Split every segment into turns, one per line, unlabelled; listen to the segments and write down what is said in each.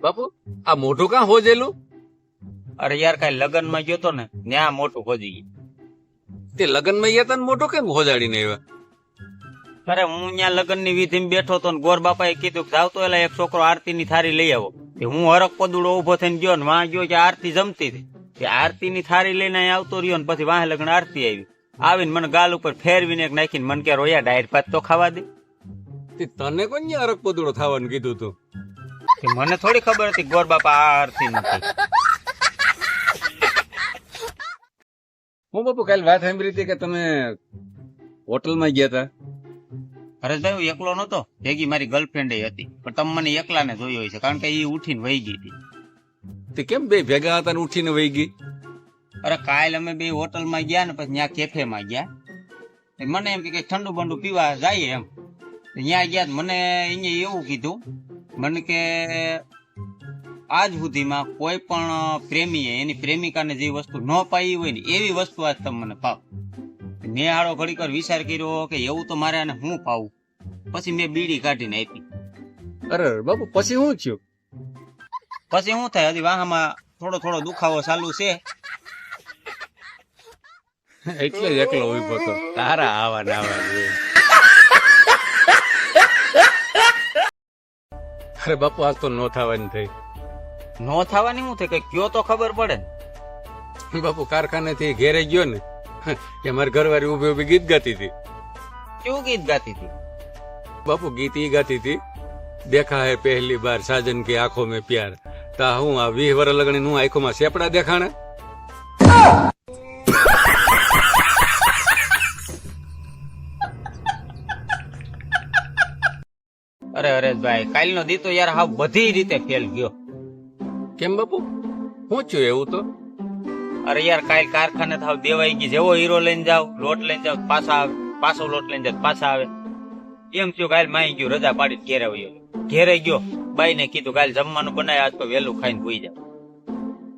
બાપુ આ મોઢું કાં હોજેલું?
અરે યાર કાંઈ લગ્નમાં ગયો તો ને ત્યાં મોટું ખોજી ગયું.
તે લગ્નમાં ગયા તા મોટું કેમ હોજાડીને આવ્યા?
અરે હું ત્યાં લગ્નની વિધિ બેઠો તો ને ગોર એ કીધું કે જાવ તો એલા એક છોકરો આરતીની થારી લઈ આવો. હું હરક પદુડો ઊભો થઈને ગયો ને વાં ગયો કે આરતી જમતી હતી. તે આરતીની થારી લઈને આવતો રહ્યો ને પછી વાહ લગ્ન આરતી આવી. આવીને મને ગાલ ઉપર ફેરવીને એક નાખીને મને કે રોયા ડાયર ભાત તો ખાવા દે.
તે તને કોણ હરક પદુડો થવાનું કીધું તે?
મને થોડી ખબર હતી ગોર બાપા આ આરતી નથી.
હું બાપુ કાલ વાત સાંભળી હતી કે તમે હોટલમાં ગયા હતા?
હરેશભાઈ હું એકલો નતો ભેગી મારી ગર્લફ્રેન્ડ હતી. પણ તમે મને એકલાને જોયો છે કારણ કે એ ઉઠીને વહી ગઈ હતી.
તે કેમ બે ભેગા હતા ને ઉઠીને વહી ગઈ?
અરે કાલ અમે બે હોટલમાં ગયા ને પછી ત્યાં કેફેમાં ગયા. મને એમ કે ઠંડુ બંડુ પીવા જઈએ એમ. ત્યાં ગયા મને અહીંયા એવું કીધું મને કે આજ સુધીમાં કોઈ પણ પ્રેમીએ એની પ્રેમિકાને જે વસ્તુ ન પાઈ હોય ને એવી વસ્તુ આજ તમે મને પાવ. મેં હાડો ઘડીક વિચાર કર્યો કે એવું તો મારે આને હું પાવું? પછી મેં બીડી કાઢીને આપી.
અરે અરે, બાપુ પછી શું થયું?
પછી શું થાય? હજી વાહામાં થોડો થોડો દુખાવો ચાલુ છે.
એટલે જ એકલો ઊભો તો. તારા આવા ના આવા આખરે બાપુ આજ તો નો થવાની થઈ.
નો થવાની હું થઈ? કઈ કયો તો ખબર પડે ને.
બાપુ કારખાનેથી ઘેરે ગયો ને એ મારી ઘરવાળી ઊભી ઊભી ગીત ગાતી હતી.
કયું ગીત ગાતી હતી?
બાપુ ગીત ઈ ગાતી હતી દેખા હે પહેલી બાર સાજન કે આંખો મેં પ્યાર તા હું આ વીહ વર લગણી હું આંખોમાં સેપડા દેખાણા?
અરે અરે ભાઈ કાલનો દી તો યાર હાવ બધી રીતે ફેલ ગયો.
કેમ બાપુ? હું છું એવું તો?
અરે યાર કાલ કારખાને થાવ દેવાઈ ગઈ. જેવો હીરો લઈને જાવ લોટ લઈને જાવ પાછા આવે પાછો લોટ લઈને જાવ પાછા આવે. એમ થયું કાલ માઈ ગયું રજા પાડી ઘેરે આવ્યો ઘેરે ગયો બાઈને કીધું કાલ જમવાનું બનાય આજ તો વહેલું ખાઈને ભૂઈ જાવ.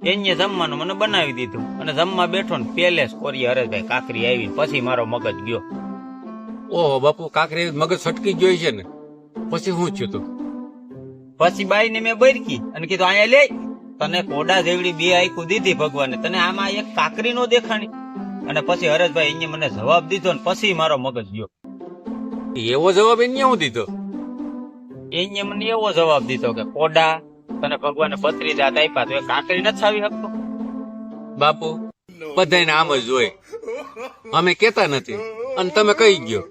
એને જમવાનું મને બનાવી દીધું. અને જમવા બેઠો ને પેલે કોરી હરેશભાઈ કાકરી આવી પછી મારો મગજ ગયો.
ઓહો બાપુ કાકરી મગજ છટકી ગયો છે ને? પછી હું થયું તું?
પછી બાઈ ને મેં બરકી અને કીધું અહીંયા લે. તને કોડા જેવડી બે આઈકું દીધી ભગવાને. તને આમાં એક કાકરી નો દેખાણી. અને પછી હરેશભાઈ અહીંયા મને જવાબ દીધો ને પછી મારો મગજ ગયો.
એવો જવાબ એને હું દીધો?
એને મને એવો જવાબ દીધો કે કોડા તને ભગવાને પત્રી જાત આપ્યા તો એ કાકરી નથી આવી શકતો.
બાપુ બધાને આમ જ હોય. અમે કેતા નથી. અને તમે કહી ગયો.